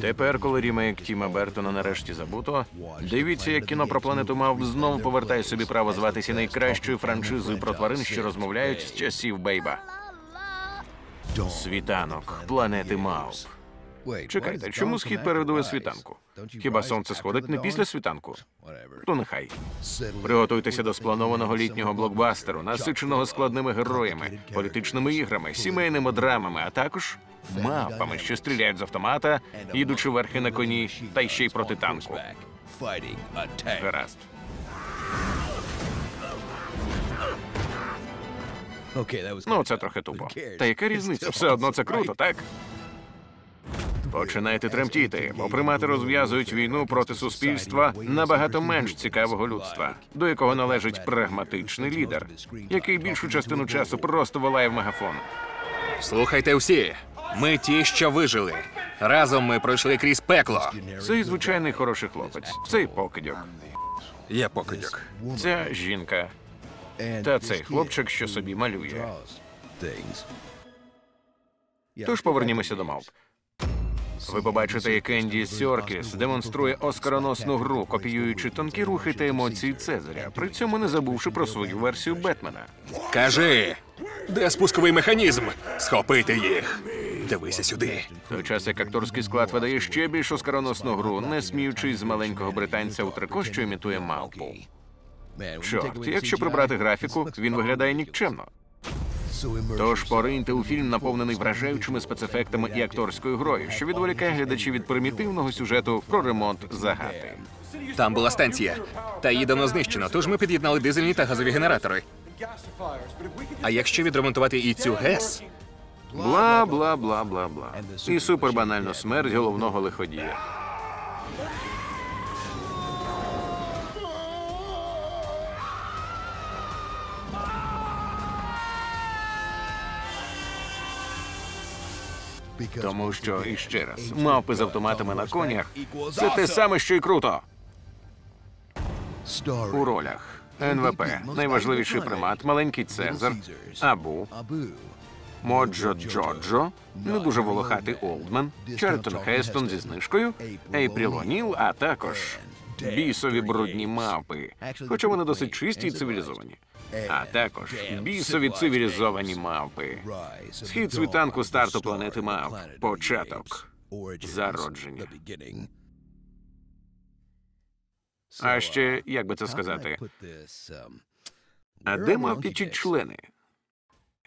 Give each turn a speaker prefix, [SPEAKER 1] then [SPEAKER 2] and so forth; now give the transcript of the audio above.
[SPEAKER 1] Тепер, коли рімейк Тіма Бертона нарешті забуто, дивіться, як кіно про планету мавп знову повертає собі право зватися найкращою франшизою про тварин, що розмовляють з часів Бейба. Світанок планети мавп. Чекайте, чому схід передує світанку? Хіба сонце сходить не після світанку? То нехай. Приготуйтеся до спланованого літнього блокбастеру, насиченого складними героями, політичними іграми, сімейними драмами, а також мавпами, що стріляють з автомата, їдучи верхи на коні, та ще й проти танку. Гаразд. Ну, це трохи тупо. Та яка різниця? Все одно це круто, так? Починайте тремтіти, бо примати розв'язують війну проти суспільства набагато менш цікавого людства, до якого належить прагматичний лідер, який більшу частину часу просто волає в мегафон.
[SPEAKER 2] Слухайте всі. Ми ті, що вижили. Разом ми пройшли крізь пекло.
[SPEAKER 1] Цей звичайний хороший хлопець, цей покидьок,
[SPEAKER 2] Я покидьок.
[SPEAKER 1] ця жінка та цей хлопчик, що собі малює. Тож повернімося до мавп. Ви побачите, як Енді Сьоркіс демонструє оскароносну гру, копіюючи тонкі рухи та емоції Цезаря, при цьому не забувши про свою версію Бетмена.
[SPEAKER 2] Кажи, де спусковий механізм? Схопити їх. Дивися сюди.
[SPEAKER 1] В той час як акторський склад видає ще більш оскароносну гру, не сміючись з маленького британця у трико, що імітує мавпу. Чорт, якщо прибрати графіку, він виглядає нікчемно. Тож пориньте у фільм, наповнений вражаючими спецефектами і акторською грою, що відволікає глядачів від примітивного сюжету про ремонт загати.
[SPEAKER 2] Там була станція. Та її давно знищено, тож ми під'єднали дизельні та газові генератори. А якщо відремонтувати і цю ГЕС,
[SPEAKER 1] Бла бла бла бла бла. І супербанальну смерть головного лиходія. Тому що іще раз, мавпи з автоматами на конях це те саме, що й круто. У ролях НВП, найважливіший примат, маленький Цезар, Абу, Моджо Джоджо, не дуже волохатий Олдмен, Чарльтон Хестон зі знижкою, Ейпріл О'Ніл, а також бісові брудні мавпи, хоча вони досить чисті і цивілізовані. А також бісові цивілізовані мавпи. Схід світанку старту планети мавп. Початок. Зародження. А ще, як би це сказати, а де мавпічі члени?